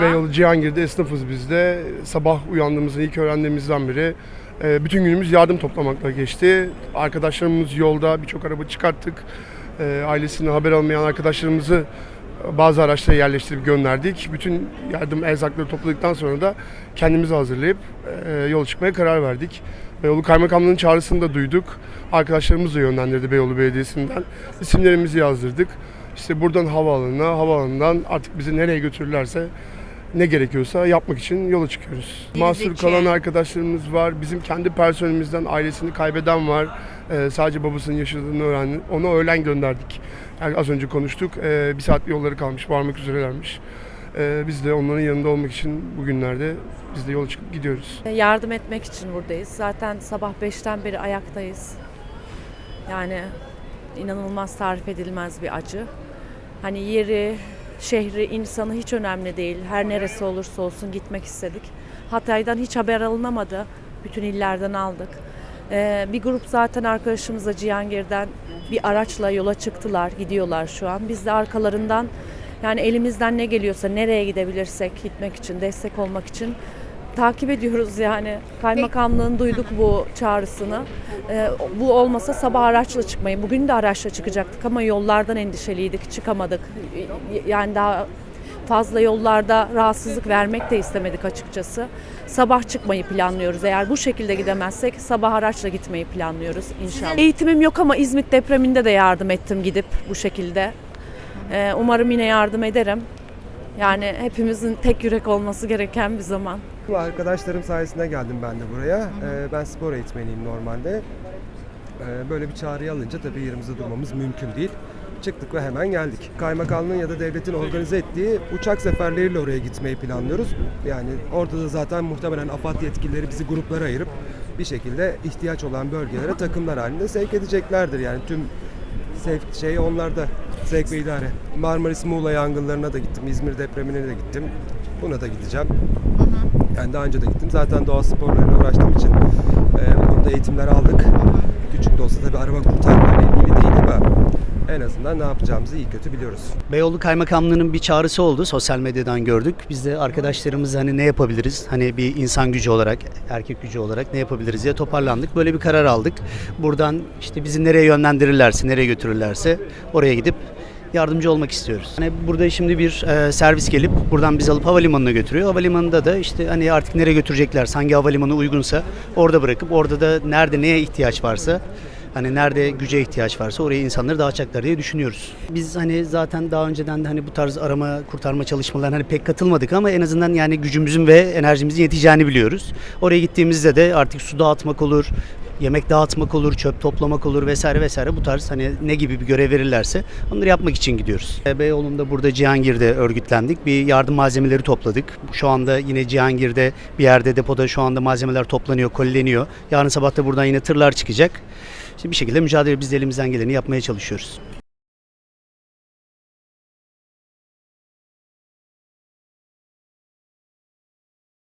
Beyoğlu Cihangir'de esnafız biz de. Sabah uyandığımızda ilk öğrendiğimizden beri e, bütün günümüz yardım toplamakla geçti. Arkadaşlarımız yolda birçok araba çıkarttık. E, Ailesine haber almayan arkadaşlarımızı bazı araçlara yerleştirip gönderdik. Bütün yardım erzakları topladıktan sonra da kendimizi hazırlayıp e, yola çıkmaya karar verdik. Beyoğlu Kaymakamlığı'nın çağrısını da duyduk. Arkadaşlarımız da yönlendirdi Beyoğlu Belediyesi'nden. İsimlerimizi yazdırdık. İşte buradan havaalanına, havaalanından artık bizi nereye götürürlerse ne gerekiyorsa yapmak için yola çıkıyoruz. Mahsur kalan arkadaşlarımız var. Bizim kendi personelimizden ailesini kaybeden var. Ee, sadece babasının yaşadığını öğrendi. Ona öğlen gönderdik. Yani az önce konuştuk. Ee, bir saat bir yolları kalmış. Varmak üzerelermiş. Ee, biz de onların yanında olmak için bugünlerde biz de yola çıkıp gidiyoruz. Yardım etmek için buradayız. Zaten sabah 5'ten beri ayaktayız. Yani inanılmaz tarif edilmez bir acı. Hani yeri, şehri, insanı hiç önemli değil. Her neresi olursa olsun gitmek istedik. Hatay'dan hiç haber alınamadı. Bütün illerden aldık. Ee, bir grup zaten arkadaşımızla Cihangir'den bir araçla yola çıktılar, gidiyorlar şu an. Biz de arkalarından yani elimizden ne geliyorsa nereye gidebilirsek gitmek için, destek olmak için takip ediyoruz yani. Kaymakamlığın duyduk bu çağrısını. Ee, bu olmasa sabah araçla çıkmayı. Bugün de araçla çıkacaktık ama yollardan endişeliydik, çıkamadık. Yani daha fazla yollarda rahatsızlık vermek de istemedik açıkçası. Sabah çıkmayı planlıyoruz. Eğer bu şekilde gidemezsek sabah araçla gitmeyi planlıyoruz inşallah. Eğitimim yok ama İzmit depreminde de yardım ettim gidip bu şekilde. Ee, umarım yine yardım ederim. Yani hepimizin tek yürek olması gereken bir zaman. Bu arkadaşlarım sayesinde geldim ben de buraya. Ee, ben spor eğitmeniyim normalde. Ee, böyle bir çağrıyı alınca tabii yerimizde durmamız mümkün değil. Çıktık ve hemen geldik. Kaymakamlığın ya da devletin organize ettiği uçak seferleriyle oraya gitmeyi planlıyoruz. Yani orada da zaten muhtemelen AFAD yetkilileri bizi gruplara ayırıp bir şekilde ihtiyaç olan bölgelere takımlar halinde sevk edeceklerdir. Yani tüm sevk şey onlarda sevk ve idare. Marmaris Muğla yangınlarına da gittim. İzmir depremine de gittim. Buna da gideceğim. Yani daha önce de gittim. Zaten doğa sporlarıyla uğraştığım için e, bu konuda eğitimler aldık. Küçük de olsa tabii araba kurtarma ile ilgili değil ama en azından ne yapacağımızı iyi kötü biliyoruz. Beyoğlu Kaymakamlığı'nın bir çağrısı oldu. Sosyal medyadan gördük. Biz de arkadaşlarımız hani ne yapabiliriz? Hani bir insan gücü olarak, erkek gücü olarak ne yapabiliriz diye toparlandık. Böyle bir karar aldık. Buradan işte bizi nereye yönlendirirlerse, nereye götürürlerse oraya gidip yardımcı olmak istiyoruz. Hani burada şimdi bir e, servis gelip buradan bizi alıp havalimanına götürüyor. Havalimanında da işte hani artık nereye götürecekler, hangi havalimanı uygunsa orada bırakıp orada da nerede neye ihtiyaç varsa Hani nerede güce ihtiyaç varsa oraya insanları dağıtacaklar diye düşünüyoruz. Biz hani zaten daha önceden de hani bu tarz arama kurtarma çalışmalarına hani pek katılmadık ama en azından yani gücümüzün ve enerjimizin yeteceğini biliyoruz. Oraya gittiğimizde de artık su dağıtmak olur, yemek dağıtmak olur, çöp toplamak olur vesaire vesaire bu tarz hani ne gibi bir görev verirlerse onları yapmak için gidiyoruz. E, Beyoğlu'nda burada Cihangir'de örgütlendik. Bir yardım malzemeleri topladık. Şu anda yine Cihangir'de bir yerde depoda şu anda malzemeler toplanıyor, kolileniyor. Yarın sabah da buradan yine tırlar çıkacak. İşte bir şekilde mücadele biz de elimizden geleni yapmaya çalışıyoruz.